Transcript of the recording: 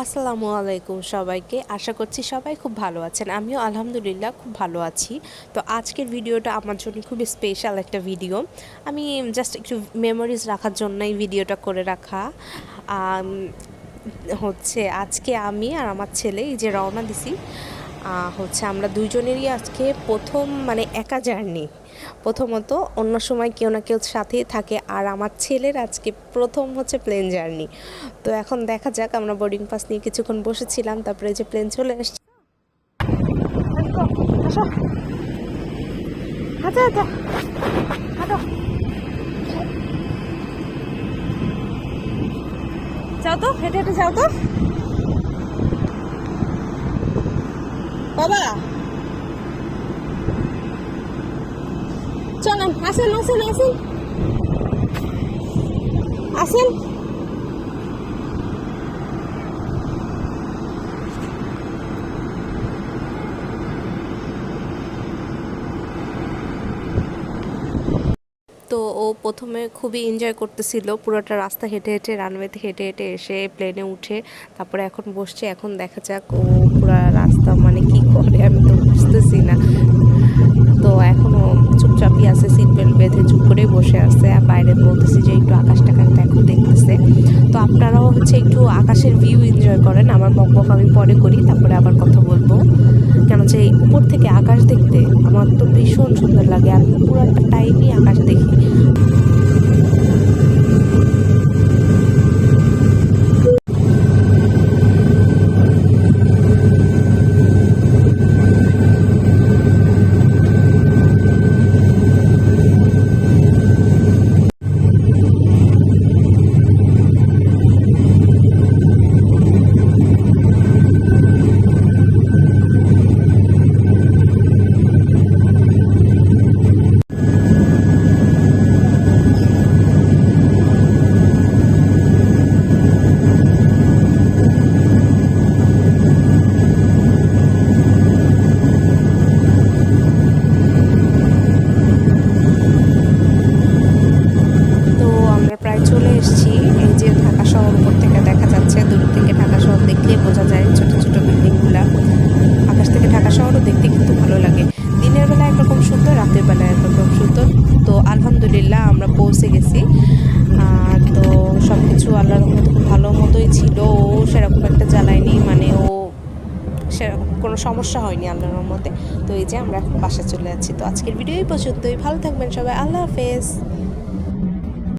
আসসালামু আলাইকুম সবাইকে। আশা করছি সবাই খুব ভালো আছেন। আমিও আলহামদুলিল্লাহ খুব ভালো আছি। তো আজকের ভিডিওটা আমার জন্য খুবই স্পেশাল একটা ভিডিও আমি জাস্ট একটু মেমোরিজ রাখার জন্যই ভিডিওটা করে রাখা। হচ্ছে আজকে আমি আর আমার ছেলে এই যে রওনা দিছি। হচ্ছে আমরা দুইজনেরই আজকে প্রথম মানে একা জার্নি প্রথমত অন্য সময় কেউ না কেউ সাথেই থাকে আর আমার ছেলের আজকে প্রথম হচ্ছে প্লেন জার্নি তো এখন দেখা যাক, আমরা বোর্ডিং পাস নিয়ে কিছুক্ষণ বসেছিলাম, তারপরে যে প্লেন চলে এসছে। হাঁটা, হাঁটো। যাও তো, হেঁটে হেঁটে যাও তো। বাবা। চলেন আসেন আসেন আসেন। আসেন। তো ও প্রথমে খুবই এনজয় করতেছিল। পুরোটা রাস্তা হেঁটে হেঁটে রানওয়েতে হেঁটে হেঁটে এসে প্লেনে উঠে, তারপরে এখন বসছে। এখন দেখা যাক ও পুরো রাস্তা মানে কি করে, আমি তো বুঝতেছি না। তো এখনও চুপচাপই আছে সিট বেল্ট বেঁধে চুপ করেই বসে আছে। আর বাইরে বলতেছি যে একটু আকাশ টাকাশ দেখো দেখতেছে। তো আপনারাও হচ্ছে একটু আকাশের ভিউ এনজয় করেন। আমার বক আমি পরে করি, তারপরে আবার কথা বলব। কেন যে উপর থেকে আকাশ দেখতে আমার তো ভীষণ সুন্দর লাগে। আমি পুরোটা টাইমই আকাশ দেখি। দেখতে কিন্তু ভালো লাগে। দিনের বেলা একরকম সুন্দর, রাতের বেলা একরকম সুন্দর। তো আলহামদুলিল্লাহ আমরা পৌঁছে গেছি। তো সব কিছু আল্লাহর মতো খুব ভালো মতোই ছিল। ও সেরকম একটা জ্বালায়নি মানে ও সেরকম কোনো সমস্যা হয়নি আল্লাহর মধ্যে তো এই যে আমরা এখন বাসা চলে যাচ্ছি। তো আজকের ভিডিও এই পর্যন্তই। ভালো থাকবেন সবাই। আল্লাহ হাফেজ।